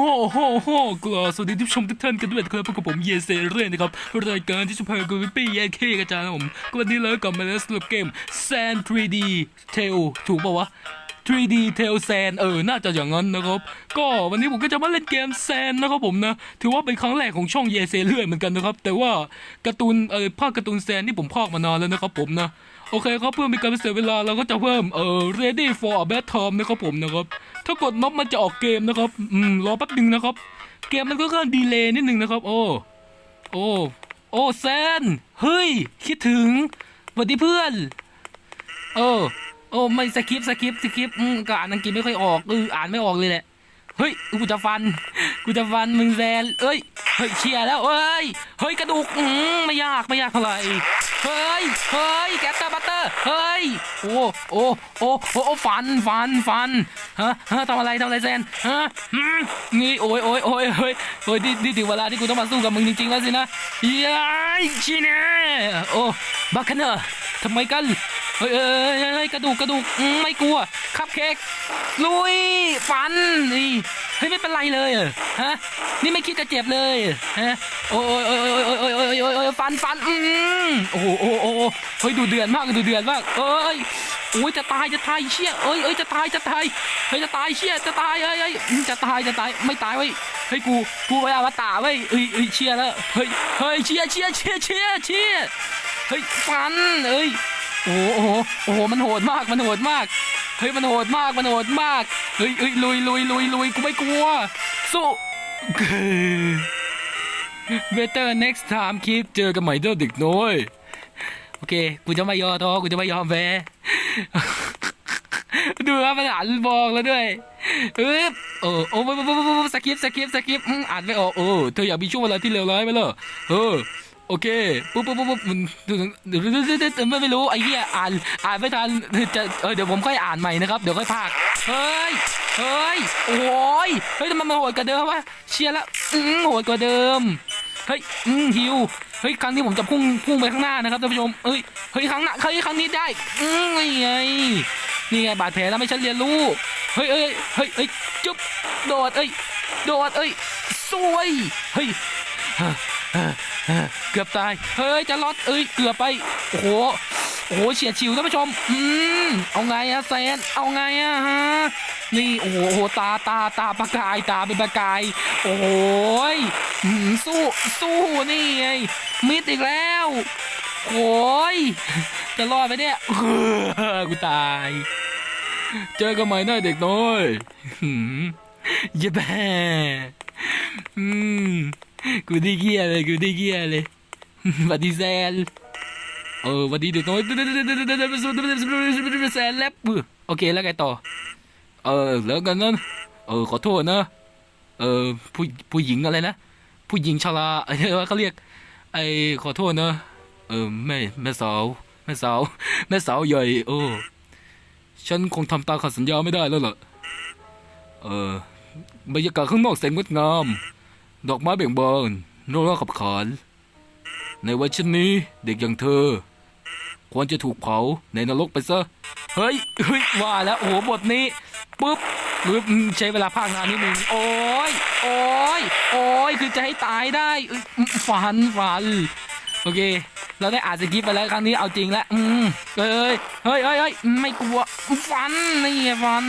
โหโหกลาสวัสดีทุกชมทุกท่านกันด้วยนะครับพบกับผมเยเซเร่นะครับรายการที่จะพาคุณไปปี้แยกเคกันจ้านะผมก็วันนี้เรากลับมาแล้วสำหรับเกม Sand 3D Tale ถูกป่าวะ 3D Tail Sand เออ น่าจะอย่างนั้นนะครับ ก็วันนี้ผมก็จะมาเล่นเกม Sand นะครับผมนะ ถือว่าเป็นครั้งแรกของช่องเยเซเรื่อยเหมือนกันนะครับ แต่ว่าการ์ตูนเออภาคการ์ตูนแซนที่ผมพากมานานแล้วนะครับผมนะ โอเคครับเพื่อไมีการเสียเวลาเราก็จะเพิ่มเออ ready for a bad time นะครับผมนะครับ ถ้ากดน็อปมันจะออกเกมนะครับ อืม รอแป๊บหนึงนะครับ เกมมันก็ค่อนดีเลย์นิดนึงนะครับ โอ้ โอ้ โอ้แซน เฮ้ย คิดถึงสวัสดีเพื่อน เออ โอ้ไม่สคริปสคริปสคริปอืมก็อ่านอังกฤษไม่ค่อยออกเอออ่านไม่ออกเลยแหละเฮ้ยกูจะฟันกูจะฟันมึงแซนเอ้ยเฮ้ยเชียร์แล้วเอ้ยเฮ้ยกระดูกอืมไม่ยากไม่ยากเท่าไหร่เฮ้ยเฮ้ยแกตเตอร์บัตเตอร์เฮ้ยโอ้โอ้โอ้โอ้โอ้ฟันฟันฟันฮะฮะทำอะไรทำอะไรแซนฮะอืมนี่โอ้ยโอ้ยโอ้ยเฮ้ยเฮ้ยนี่นี่ถึงเวลาที่กูต้องมาสู้กับมึงจริงๆแล้วสินะย้ายชิเน่โอ้บัคเนอร์ทำไมกัน เฮ้ยเฮ้ยกระดูกกระดูกไม่กลัวคับเค้กลุยฟันนี่เฮ้ยไม่เป็นไรเลยฮะนี่ไม่คิดจะเจ็บเลยฮะโอ้ยโอ้ยโอ้ยโอ้ยโอ้ยโอ้ยโอ้ยฟันฟันอืมโอ้โหโอ้โหเฮ้ยดูเดือดมากดูเดือดมากเอ้ยโอ้ยจะตายจะตายเชี่ยเอ้ยเอ้ยจะตายจะตายเฮ้ยจะตายเชี่ยจะตายเอ้ยเอ้ยจะตายจะตายไม่ตายเว้ยเฮ้ยกูกูไปอามาตาเว้ยเอ้ยเอ้ยเชี่ยแล้วเฮ้ยเฮ้ยเชี่ยเชี่ยเชี่ยเชี่ยเชี่ยเฮ้ยฟันเอ้ย โอ้โหโอ้โหมันโหดมากมันโหดมากเฮ้ยมันโหดมากมันโหดมากเฮ้ยเฮ้ยลุยลุยลุยลุยกูไม่กลัวสู้ Better next time คิดเจอกันใหม่เด้อเด็กน้อยโอเคกูจะไม่ยอท้อกูจะไม่ยอมแพ้ดูครับมันอ่านบอกแล้วด้วยเอ๊บเออโอ้โหสกิปสกิปสกิปอ่านไม่ออกเออเธออยากมีช่วงเวลาที่เลวร้ายไหมล่ะเออ โอเคปุ๊บปุ๊บปุ๊บปุ๊บมันไม่ไม่รู้ไอ้เหี้ยอ่านอ่านไม่ทันจะเออเดี๋ยวผมค่อยอ่านใหม่นะครับเดี๋ยวค่อยพากเฮ้ยเฮ้ยโอ้ยเฮ้ยทำไมมันโหดกว่าเดิมวะเชียร์ล้วอืมโหดกว่าเดิมเฮ้ยอืมฮิวเฮ้ยครั้งนี้ผมจะพุ่งพุ่งไปข้างหน้านะครับท่านผู้ชมเอ้ยเฮ้ยครั้งหน้าเฮ้ยครั้งนี้ได้อืมนี่ไงนี่ไงบาดแผลแล้วไม่ฉันเรียนรู้เฮ้ยเอ้ยเฮ้ยเฮ้ยจุ๊บโดดเอ้ยโดดเอ้ยสวยเฮ้ย เกือบตาย เฮ้ย จะรอดเอ้ย เกือบไป โอ้โห โอ้โห เฉียดฉิวท่านผู้ชม อืม เอาไงอะแซน เอาไงอะฮะ นี่ โอ้โห ตา ตา ตาประกาย ตาเป็นประกาย โอ้โหยสู้ สู้ นี่ไง มิดอีกแล้วโอ้ย จะรอดไหมเนี่ยกูตาย เจอกันใหม่นะเด็กน้อยเย้แม่อืม กูไดีเกียเลยกูไดีเกียเลยบัดดีแซนเออบัดดีเด็กน้อยแซนแลบโอเคแล้วไงต่อ เออแล้วกันนั้นเออขอโทษนะ เออผู้ผู้หญิงอะไรนะ ผู้หญิงชราเออเขาเรียก ไอ้ขอโทษนะ เออแม่แม่สาวแม่สาวแม่สาวใหญ่โอ้ฉันคงทำตามคำสัญญาไม่ได้แล้วล่ะ เออบรรยากาศข้างนอกแสนงดงาม ดอกไม้เบ่งบานโน้ขับขาน ในวันเช่นนี้เด็กอย่างเธอ ควรจะถูกเผาในนรกไปซะ เฮ้ยเฮ้ยว่าแล้วโอ้โหบทนี้ปุ๊บปุ๊บอืมใช้เวลาพากงานนิดนึงโอ้ยโอ้ยโอ้ยคือจะให้ตายได้เอ้ยฟันฟันโอเค เราได้อ่านสคริปไปแล้วครั้งนี้เอาจริงแล้วอืมเอ้ยเฮ้ยเฮ้ยเฮ้ยไม่กลัวฟันนี่ไงฟัน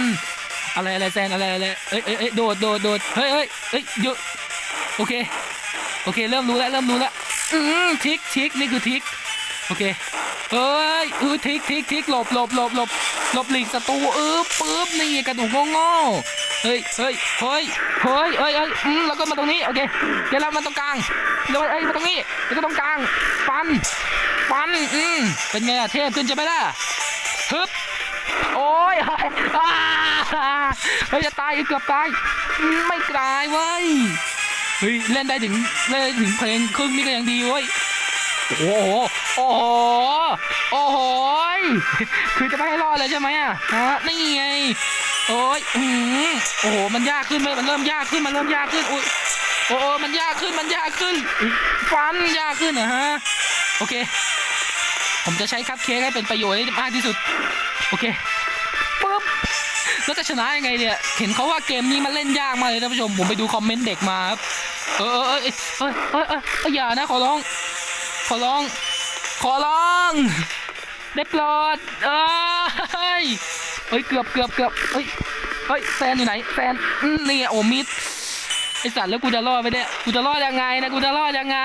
อะไรอะไรแซนอะไรอะไรเอ้ยเอ้ยโดดโดดโดดเฮ้ยเฮ้ยเฮ้ยหยุด โอเค โอเค เริ่มรู้แล้ว เริ่มรู้แล้วอืมทิกทิกนี่คือทิก โอเค เอ้ยเออทิกทิกทิกหลบหลบหลบหลบหลบหลีกศัตรูเออปึ๊บนี่กระดูกง่ๆเฮ้ยเฮ้ยเฮ้ยเฮ้ยเฮ้ยเฮ้ยอืมแล้วก็มาตรงนี้ โอเคเดี๋ยวเรามาตรงกลางเดี๋ยวเอ้ยมาตรงนี้แล้วก็ตรงกลาง ฟัน ฟัน อืมเป็นไงอะเทพขึ้นใช่ไหมล่ะฮึบโอ้ยเฮ้ยอ้าเฮ้ยจะตายเกือบตาย ไม่ตายเว้ย เฮ้ยเล่นได้ถึงเล่นได้ถึงเพลงครึ่งนี่ก็ยังดีเว้ยโอ้โหโอ้โหโอ้โหยคือจะไม่ให้รอดเลยใช่ไหมอะฮะนี่ไงโอ้ยอืมโอ้โหมันยากขึ้นไหมมันเริ่มยากขึ้นมันเริ่มยากขึ้นอุ้ยโอ้โหมันยากขึ้นมันยากขึ้นฟันยากขึ้นเหรอฮะโอเค ผมจะใช้คัพเค้กให้เป็นประโยชน์ให้มากที่สุด โอเคปึ๊บแล้วจะชนะยังไงเนี่ย เห็นเขาว่าเกมนี้มันเล่นยากมากเลยท่านผู้ชม ผมไปดูคอมเมนต์เด็กมาครับ เออเออเออเออเออเอออย่านะขอร้อง ขอร้อง ขอร้อง ได้โลอดเอ้ยเอ้ยเกือบเกือบเกือบเอ้ยเอ้ยแฟนอยู่ไหน แฟนนี่โอ้มิดไอสัตว์แล้วกูจะรอดไปเนี่กูจะรอดยังไงนะกูจะรอดยังไง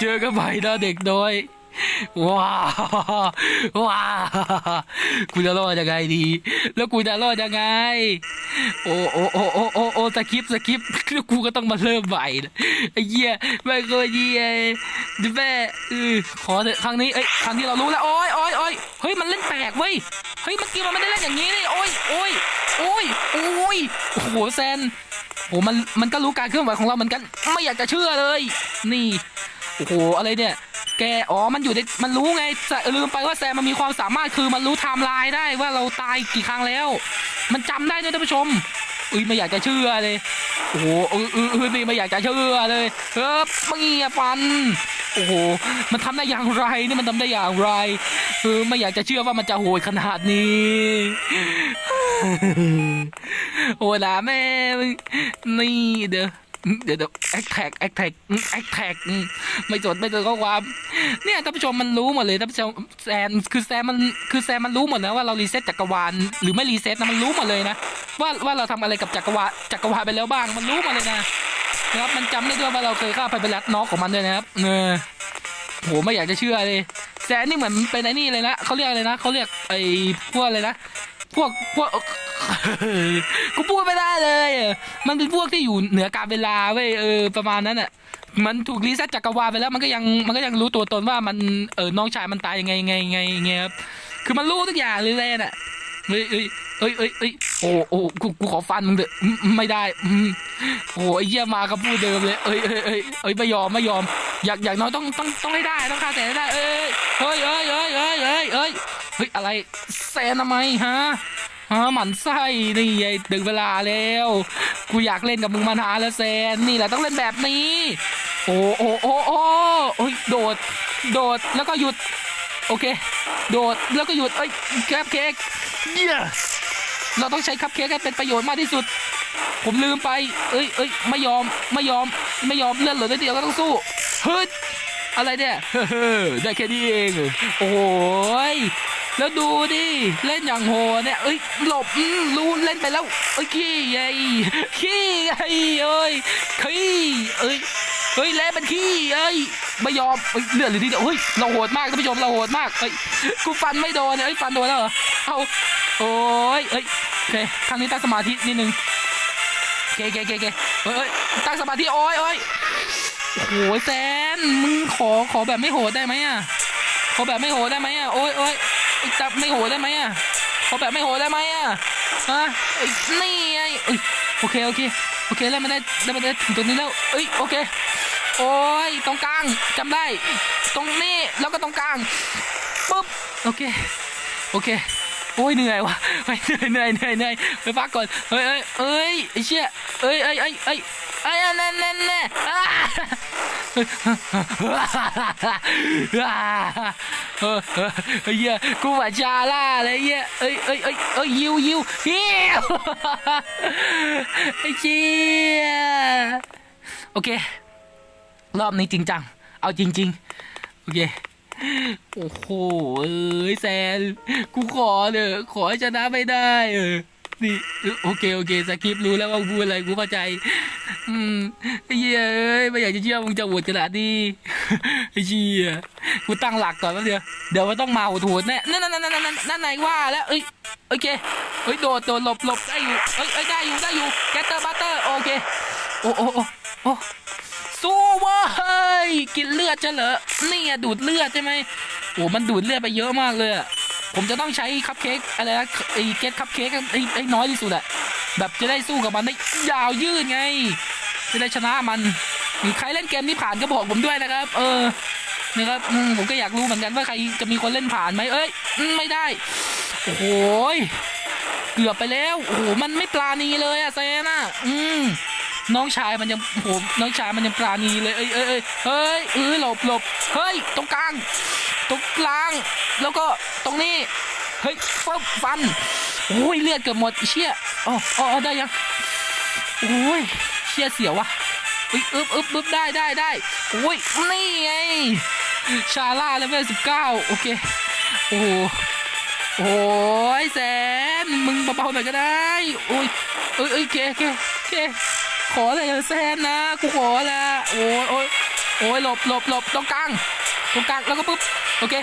เจอกับไผ่ดาเด็กโดย ว้าวว้าวกูจะรอดยังไงดี แล้วกูจะรอดยังไง โอ้โอ้โอ้โอ้โอ้โอ้สกิปสกิปแล้วกูก็ต้องมาเริ่มใหม่ไอ้เหี้ยแม่งก็เหี้ยดิแม่เออขอเถอะครั้งนี้เอ้ยครั้งที่เรารู้แล้วโอ้ยโอ้ยโอ้ยเฮ้ยมันเล่นแปลกเว้ยเฮ้ยเมื่อกี้มันไม่ได้เล่นอย่างนี้นี่โอ้ยโอ้ยโอ้ยโอ้ยโอ้โหแซนโอ้มันมันก็รู้การเคลื่อนไหวของเราเหมือนกัน ไม่อยากจะเชื่อเลย นี่โอ้โหอะไรเนี่ย แกอ๋อมันอยู่ในมันรู้ไงจะลืมไปว่าแซมมันมีความสามารถคือมันรู้ไทม์ไลน์ได้ว่าเราตายกี่ครั้งแล้ว มันจำได้ด้วยท่านผู้ชมอุ้ยไม่อยากจะเชื่อเลยโอ้โหเออเออเออนี่ไม่อยากจะเชื่อเลยเฮ้ยมึงอย่าฟันโอ้โหมันทำได้อย่างไรนี่มันทำได้อย่างไรเออไม่อยากจะเชื่อว่ามันจะโหดขนาดนี้โอ้ด่าแม่นี่เด้อ เดี๋ยวเดี๋ยวแอคแท็กแอคแท็กแอคแท็กไม่จดไม่จดข้อความ เนี่ยท่านผู้ชมมันรู้หมดเลยท่านผู้ชมแซมคือแซมมันคือแซมมันรู้หมดนะว่าเรารีเซ็ตจักรวาลหรือไม่รีเซ็ตนะมันรู้หมดเลยนะว่าว่าเราทำอะไรกับจักรวาลจักรวาลไปแล้วบ้างมันรู้หมดเลยนะนะครับมันจำได้ด้วยว่าเราเคยฆ่าไปเป็นรัดน็อกของมันด้วยนะครับเออโหไม่อยากจะเชื่อเลยแซนนี่เหมือนเป็นไอ้นี่เลยนะเขาเรียกอะไรนะเขาเรียกไอ้พวกอะไรนะพวกพวก กูพูดไม่ได้เลยอะมันเป็นพวกที่อยู่เหนือการเวลาเว้ยเออประมาณนั้นอะ มันถูกรีเซ็ตจักรวาลไปแล้วมันก็ยังมันก็ยังรู้ตัวตนว่ามันเออน้องชายมันตายยังไงไงไงไงครับคือมันรู้ทุกอย่างเลยแลนอะเฮ้ยเฮ้ยเฮ้ยเฮ้ยเฮ้ยโอ้โอ้กูกูขอฟันมึงเถอะอืมไม่ได้โอ้ไอ้เหี้ยมากับพูดเดิมเลย เอ้ยเอ้ยเอ้ยเอ้ยไม่ยอมไม่ยอม อยากอยากน้อยต้องต้องต้องให้ได้ต้องฆ่าแสนได้เอ้ยเฮ้ยเอ้ยเอ้ยเอ้ยเอ้ยเอ้ยเฮ้ยอะไรแสนทำไมฮะ ฮะหมันไส้นี่ไงดึงเวลาแล้ว กูอยากเล่นกับมึงมานานแล้วแซนนี่แหละต้องเล่นแบบนี้ โอ้โอ้โอ้โอ้โอ้ยโดด โดดแล้วก็หยุด โอเค โดดแล้วก็หยุดเอ้ยแคปเค้กเยี่ยเราต้องใช้คัพเค้กให้เป็นประโยชน์มากที่สุด ผมลืมไป เอ้ยเอ้ยไม่ยอมไม่ยอมไม่ยอมเลื่อนเหลือนิดเดียวก็ต้องสู้เฮ้ยอะไรเนี่ยเฮ้ได้แค่นี้เอง โอ้ย แล้วดูดิ เล่นอย่างโหเนี่ยเอ้ยหลบรู้เล่นไปแล้วเอ้ยขี้ไงขี้ไงเอ้ยขี้เอ้ยเฮ้ยเล่นเป็นขี้เอ้ยไม่ยอมเลือดหรือที่เดียวเฮ้ยเราโหดมากท่านผู้ชมเราโหดมากเอ้ยกูฟันไม่โดนเนี่ยเอ้ยฟันโดนแล้วเหรอเอาโอ้ยเอ้ยโอเคครั้งนี้ตั้งสมาธินิดนึงโอเคโอเคโอเคโอเคเฮ้ยเฮ้ยตั้งสมาธิโอ้ยโอ้ยโอ้โหแซนมึงขอขอแบบไม่โหดได้ไหมอะขอแบบไม่โหดได้ไหมอะโอ้ยโอ้ย จับไม่โหดได้ไหมอะขอแบบไม่โหดได้ไหมอะฮะอ้นี่ไงเอ้ยโอเคโอเคโอเคแล้วมันได้แล้วมันได้ถึงตรงนี้แล้วเอ้ยโอเคโอ้ยตรงกลางจำได้ ตรงนี้แล้วก็ตรงกลางปุ๊บโอเคโอเคโอ้ยเหนื่อยว่ะเหนื่อยเหนื่อยเหนื่อยเหนื่อยไปพักก่อนเฮ้ยเอ้ยเอ้ยไอ้เชี่ยเอ้ยเอ้ยเอ้ยเอ้ยเอ้ยนั่นนั่นนั่น อ่าเออเออเฮ้ยเหี้ยกูว่าจาล่าเลยเหี้ยเอ้ยเอ้ยเอ้ยเอ้ยยิวยิวยิวไอ้เชี่ยโอเค รอบนี้จริงจัง เอาจริง ๆ โอเค โอ้โห เอ้ยแซน กูขอเถอะขอให้ชนะไม่ได้ เออ นี่ โอเค โอเคสคริปต์รู้แล้วว่าพูดอะไร กูเข้าใจ อืมไอ้เหี้ยเอ้ยไม่อยากจะเชื่อมึงจะโหวตขนาดนี้ไอ้เชี่ยกูตั้งหลักก่อนแป๊บเดียวเดี๋ยวมันต้องมาโหดๆแน่นั่นนั่นนั่นนั่นนั่นนั่นไหนว่าแล้วเอ้ยโอเคเฮ้ยโดดโดดหลบหลบได้อยู่เอ้ยเอ้ยได้อยู่ได้อยู่แกตเตอร์บัตเตอร์โอเคโอ้โอ้โอ้โอ้สู้เว้ยกินเลือดจะเหรอนี่อะดูดเลือดใช่ไหมโอ้มันดูดเลือดไปเยอะมากเลยอะผมจะต้องใช้คัพเค้กอะไรนะไอ้เกตคัพเค้กไอ้ไอ้น้อยที่สุดอะ แบบจะได้สู้กับมันได้ยาวยืดไง จะได้ชนะมันมีใครเล่นเกมนี้ผ่านก็บอกผมด้วยนะครับ เออนะครับผมก็อยากรู้เหมือนกันว่าใครจะมีคนเล่นผ่านไหมเอ้ยไม่ได้โอ้โหยเกือบไปแล้วโอ้โหมันไม่ปลาณีเลยอะเซน่ะอืมน้องชายมันยังโหน้องชายมันยังปราณีเลยเอ้ยเอ้ยเฮ้ยเออหลบหลบเฮ้ยตรงกลางตรงกลาง แล้วก็ตรงนี้เฮ้ยฟึบฟัน โอ้ยเลือดเกือบหมดเชี่ยอ๋ออ๋อได้ยังโอ้ยเชี่ยเสียววะอ้ยอึบอึ๊บอึ๊บได้ได้ได้โอ้ยนี่ไงชาร่าเลเวลสิบเก้าโอเคโอ้โหโอ้ยแสนมึงเบาๆหน่อยก็ได้โอ้ยเอ้ยเอ้ยเคเคเคขอเลยเถอะแซนนะกูขอละโอ้ยโอ้ยโอ้ยหลบหลบหลบตรงกลางตรงกลางแล้วก็ปุ๊บโอเค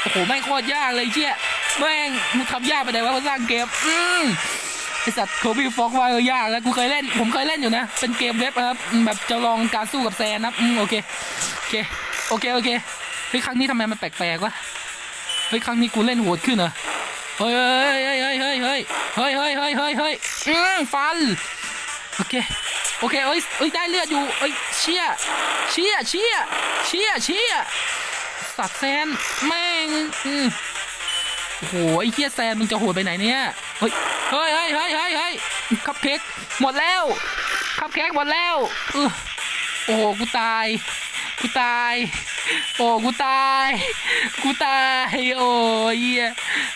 โอ้โหแม่โคตรยากเลยเชี่ย แม่งมึงทำยากไปไหนวะเขาสร้างเกมอืมไอสัตว์โคบี้ฟอกวาเออยากแล้วกูเคยเล่น ผมเคยเล่นอยู่นะ เป็นเกมเว็บนะครับแบบจะลองการสู้กับแซนนะอืมโอเคโอเคโอเคโอเคเฮ้ยครั้งนี้ทำไมมันแปลกๆวะเฮ้ยครั้งนี้กูเล่นโหดขึ้นเหรอเฮ้ยเฮ้ยเฮ้ยเฮ้ยเฮ้ยเฮ้ยเฮ้ยเฮ้ยเฮ้ยเฮ้ยเฮ้ยอืมฟันโอเคโอเคเอ้ยเอ้ยได้เลือดอยู่เอ้ยเชี่ยเชี่ยเชี่ยเชี่ยเชี่ยสัตว์แซนแม่งอืม โอ้โหไอ้เหี้ยแซนมึงจะโหดไปไหนเนี่ยเฮ้ยเฮ้ยเฮ้ยเฮ้ยเฮ้ยเฮ้ยคัพเค้กหมดแล้วคัพเค้กหมดแล้วเออโอ้โหกูตาย กูตาย โอ้กูตาย กูตายโอ้เหี้ย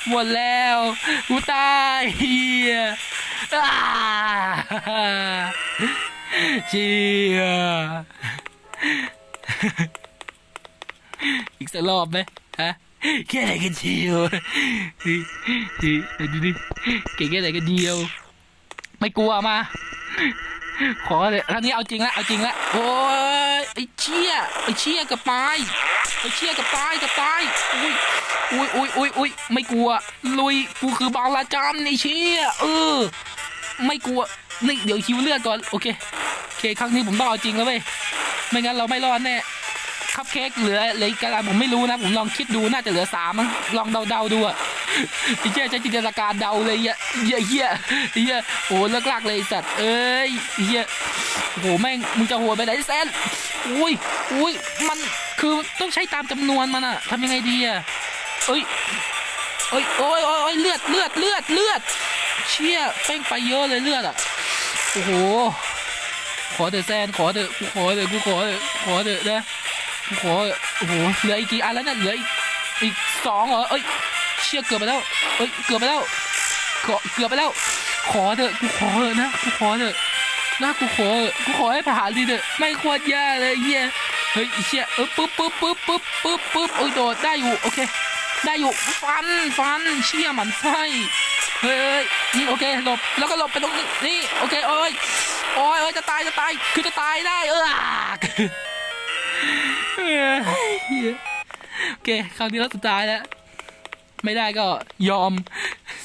หมดแล้ว กูตายเหี้ยอ่าเชียอีกสักรอบไหมฮะ แค่ไหนกันเชียวเฮ้ยเฮ้ดูดิเก่งแค่ไหนกันเดียว ไม่กลัวมา ขอเลยครั้งนี้เอาจริงละเอาจริงละโอ้ยไอ้เชี่ยไอ้เชี่ยกับตายไอ้เชี่ยกับตายกับตายอุ้ยอุ้ยอุ้ยอุ้ยอุ้ยไม่กลัว ลุยกูคือบางละจันไอ้เชี่ยเออ ไม่กลัวนี่เดี๋ยวคิวเลือดก่อนโอเคโอเค ครั้งนี้ผมต้องเอาจริงแล้วเว้ยไม่งั้นเราไม่รอดแน่ คัพเค้กเหลือเหลยกันผมไม่รู้นะ ผมลองคิดดูน่าจะเหลือสามมั้งลองเดาๆดูอะไอ้เหี้ยใช้จินตนาการเดาเลยเหี้ยเหี้ยเหี้ยเหี้ยโอ้เลิกลากเลยสัตว์เอ้ยเหี้ยโอ้โหแม่งมึงจะโหดไปไหนแซนอุ้ยอุ้ยมันคือต้องใช้ตามจำนวนมันอะทำยังไงดีอะเอ้ยเอ้ยโอ้ยโอ้ยเลือดเลือดเลือดเลือดเชี่ยเป้งไปเยอะเลยเลือดอะโอ้โหขอเถอะแซนขอเถอะกูขอเถอะกูขอเถอะขอเถอะนะ กูขอเถอะโอ้โหเหลืออีกกี่อันแล้วเนี่ยเหลืออีกอีกสองเหรอเอ้ยเชี่ยเกือบไปแล้วเอ้ยเกือบไปแล้วขอเกือบไปแล้ว ขอเถอะกูขอเถอะนะกูขอเถอะนะกูขอเกูขอให้ผ่านดีเถอะไม่ควรแย่เลยเฮียเฮ้ยเชี่ยเออปึ๊บปึ๊บปึ๊บปึ๊บปึ๊บปึ๊บโอ้ยโดดได้อยู่โอเค ได้อยู่ฟันฟันเชี่ยหมันไส้เฮ้ยโอเคหลบแล้วก็หลบไปตรงนี้นี่โอเคโอ้ยโอ้ยจะตายจะตายคือจะตายได้เออ โอเคคราวนี้เราสุดท้ายแล้ว ไม่ได้ก็ยอม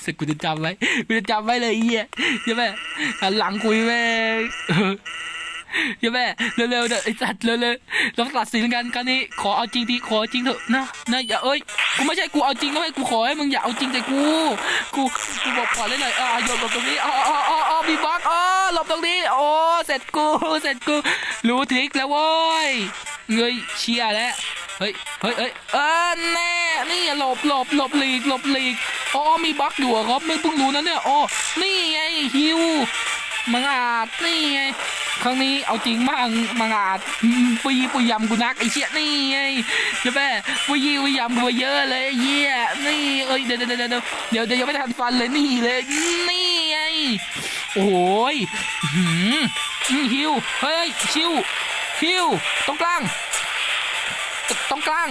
สึกกูจะจำไว้กูจะจำไว้เลยเหี้ยใช่ไหมหันหลังคุยแม่งเออใช่ไหมเร็วๆเด้อไอ้สัตว์เร็วๆเราตัดสินกันกันนี้ขอเอาจริงทีขอจริงเถอะนะนะอย่าเอ้ยกูไม่ใช่กูเอาจริงนะเว้ยกูขอให้มึงอย่าเอาจริงแต่กูกูกูบอกก่อนเลยหน่อยอ่าหยดหลบตรงนี้อ๋ออ๋ออ๋ออ๋อมีบล็อกอ๋อหลบตรงนี้โอ้เสร็จกูเสร็จกูรู้ทริคแล้วโว้ย เงยเชียร์แล้ว เฮ้ย เฮ้ยเฮ้ยเออแน่ นี่หลบหลบหลบหลีกหลบหลีกอ๋อมีบล็อกอยู่ครับไม่เพิ่งรู้นะเนี่ยอ๋อนี่ไงฮิวมังอาจนี่ไงครั้งนี้เอาจริงบ้างมังอาจปุยปุยยำกูนักไอ้เชี่ยนี่ไงเดี๋ยวแม่ปุยปุยยำกูเยอะเลยเหี้ยนี่เอ้ยเดี๋ยวเดี๋ยวเดี๋ยวเดี๋ยวเดี๋ยวเดี๋ยวยังไม่ทันฟันเลยนี่เลยนี่ไงโอ้ยหืมฮิวเฮ้ยชิว ฮิวตรงกลางตรงกลาง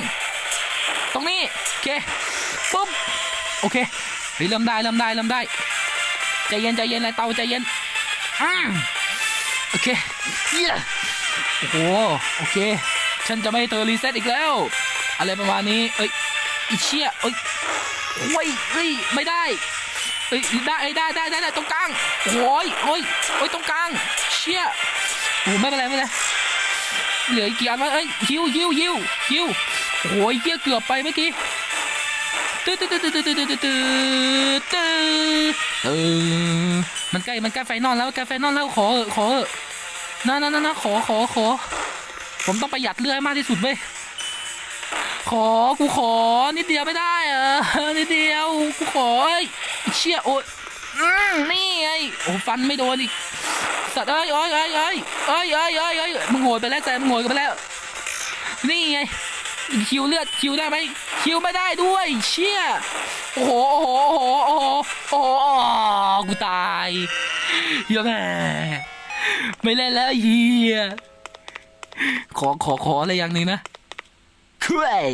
ตรงนี้โอเคปุ๊บโอเคเริ่มได้เริ่มได้เริ่มได้ใจเย็นใจเย็นไรเตาใจเย็นอืมโอเคเยี่ยโอ้โหโอเค ฉันจะไม่ให้เธอรีเซ็ตอีกแล้ว อะไรประมาณนี้เอ้ยอีเชี่ยเอ้ยเฮ้ยเฮ้ยไม่ได้เอ้ยได้เอ้ยได้ได้ได้ได้ตรงกลางโอ้ยโอ้ยโอ้ยตรงกลางเชี่ยโอ้ไม่เป็นไรไม่เป็นไร เหลืออีกกี่อันวะเอ้ยฮิวฮิวฮิวฮิวโอ้ยเกี้ยเกือบไปเมื่อกี้ตื้อตื้อตื้อตื้อตื้อตื้อตื้อตื้อตื้อเออมันใกล้มันใกล้ไฟนอลแล้วใกล้ไฟนอลแล้วขอเถอขอเถอะนะนะนะนะขอขอขอ ผมต้องประหยัดเลือดมากที่สุดเว้ยขอกูขอนิดเดียวไม่ได้เหรอนิดเดียวกูขอเอ้เชี่ยโอ้ยนี่ไงโอ้ฟันไม่โดนอีก สัตว์เอ้ยเอ้ยเอ้ยเอ้ยเอ้ยเอ้ยเอ้ยเอ้ยมึงโหดไปแล้วแซมมึงโหดไปแล้ว นี่ไงคิวเลือดคิวได้ไหมคิวไม่ได้ด้วย เชี่ยโอ้โหโอ้โหโอ้โหโอ้โหโอ้โหอ๋อกูตายเฮียแม่ไม่เล่นแล้วเฮียขอขอขออะไรอย่างหนึ่งนะคุย